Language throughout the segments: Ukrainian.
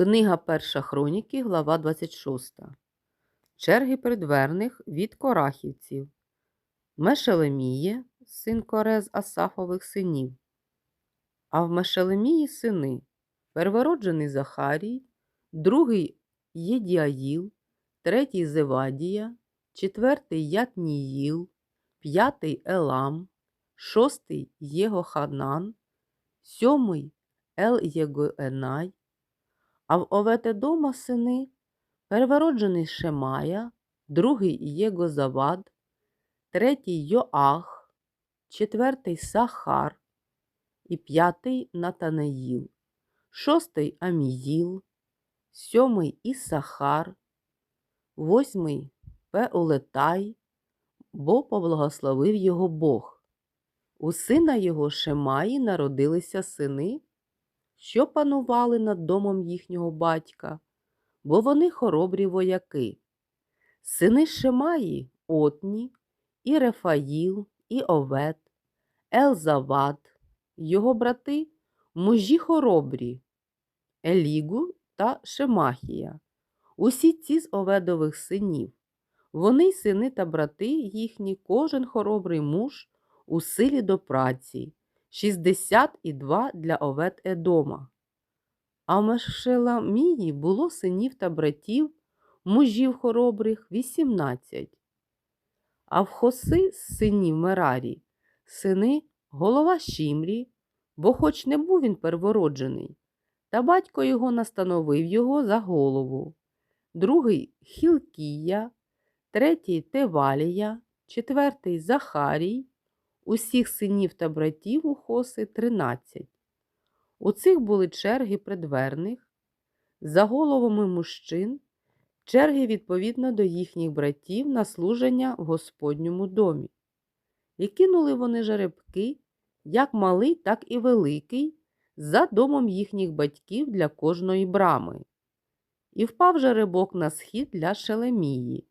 Книга Перша хроніки, глава 26. Черги предверних від корахівців. Мешелеміє, син Корез Асафових синів. А в Мешелемії сини первороджений Захарій, другий Єдіаїл, третій Зевадія, четвертий Ятніїл, п'ятий Елам, шостий Єгоханан, сьомий Ел-Єгоенай, а в Оветедома сини первороджений Шемая, другий Єгозавад, третій Йоах, четвертий Сахар і п'ятий Натанаїл, шостий Аміїл, сьомий Ісахар, восьмий Пеулетай, бо поблагословив його Бог. У сина його Шемаї народилися сини, що панували над домом їхнього батька, бо вони хоробрі вояки. Сини Шемаї Отні, і Рефаїл, і Овет, Елзавад, його брати, мужі хоробрі, Елігу та Шемахія. Усі ці з Оведових синів. Вони й сини та брати їхні, кожен хоробрий муж у силі до праці, 62 для овет Едома. А в Мешеламії було синів та братів, мужів хоробрих 18. А в Хоси синів Мерарі, сини голова Шімрі, бо хоч не був він первороджений, та батько його настановив його за голову, другий Хілкія, третій Тевалія, четвертий Захарій, усіх синів та братів у Хоси тринадцять. У цих були черги предверних, за головами мужчин, черги відповідно до їхніх братів на служення в Господньому домі. І кинули вони жеребки, як малий, так і великий, за домом їхніх батьків для кожної брами. І впав жеребок на схід для Шелемії.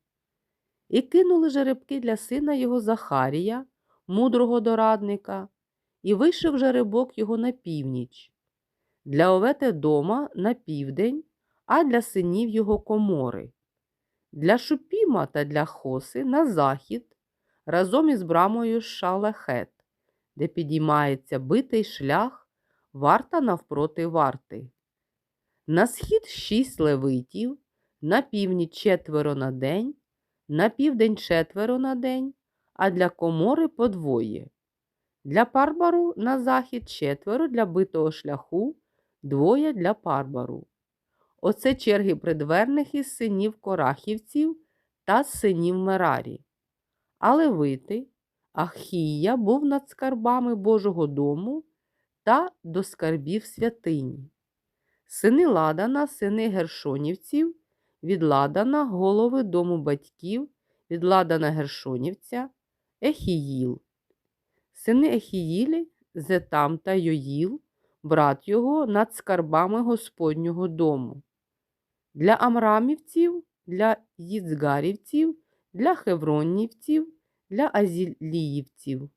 І кинули жеребки для сина його Захарія, мудрого дорадника, і вийшов жеребок його на північ, для овети дома на південь, а для синів його комори, для Шупіма та для Хоси на захід, разом із брамою Шалахет, де підіймається битий шлях, варта навпроти варти. На схід шість левитів, на північ четверо на день, на південь четверо на день, а для комори подвоє. Для парбару на захід четверо для битого шляху, двоє для парбару. Оце черги предверних із синів корахівців та синів Мерарі. А левити, Ахія був над скарбами Божого дому та до скарбів святині. Сини Ладана, сини Гершонівців, від Ладана голови дому батьків, від Ладана Гершонівця, Ехіїл. Сини Ехіїлі, Зетам та Йоїл, брат його над скарбами Господнього дому. Для Амрамівців, для Їцгарівців, для Хевронівців, для Азіліївців.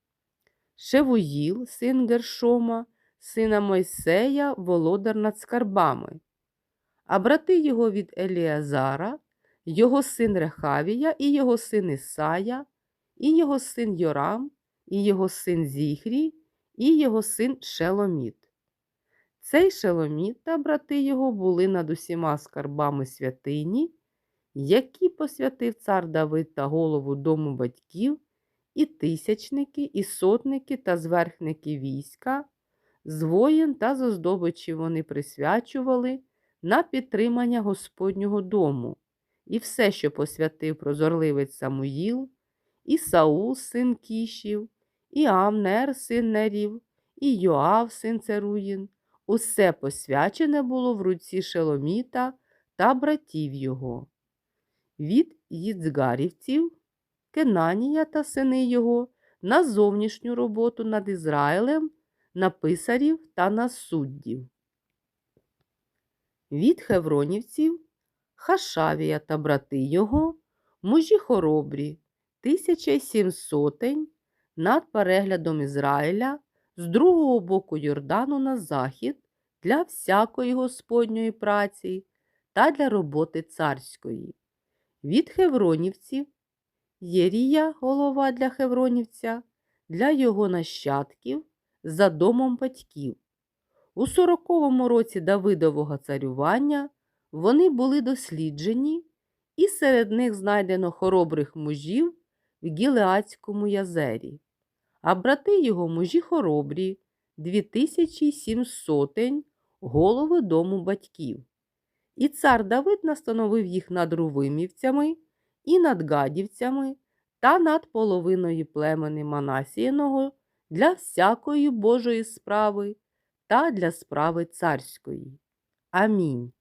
Шевуїл, син Гершома, сина Мойсея, володар над скарбами. А брати його від Еліазара, його син Рехавія, і його син Ісая, і його син Йорам, і його син Зіхрі, і його син Шеломіт. Цей Шеломіт та брати його були над усіма скарбами святині, які посвятив цар Давид та голову дому батьків, і тисячники, і сотники та зверхники війська, з воїн та з оздобичів вони присвячували на підтримання Господнього дому, і все, що посвятив прозорливець Самуїл, і Саул, син Кішів, і Амнер, син Нерів, і Йоав, син Церуїн, усе посвячене було в руці Шеломіта та братів його. Від Їцгарівців, Кенанія та сини його на зовнішню роботу над Ізраїлем, на писарів та на суддів. Від Хевронівців, Хашавія та брати його, мужі хоробрі, тисяча й сім сотень над переглядом Ізраїля з другого боку Йордану на захід для всякої господньої праці та для роботи царської. Від хевронівців Єрія, голова для хевронівця, для його нащадків за домом батьків. У сороковому році Давидового царювання вони були досліджені, і серед них знайдено хоробрих мужів в Гілеацькому язері. А брати його мужі хоробрі, дві тисячі сім сотень голови дому батьків. І цар Давид настановив їх над рувимівцями і над гадівцями та над половиною племени Манасіяного для всякої Божої справи та для справи царської. Амінь.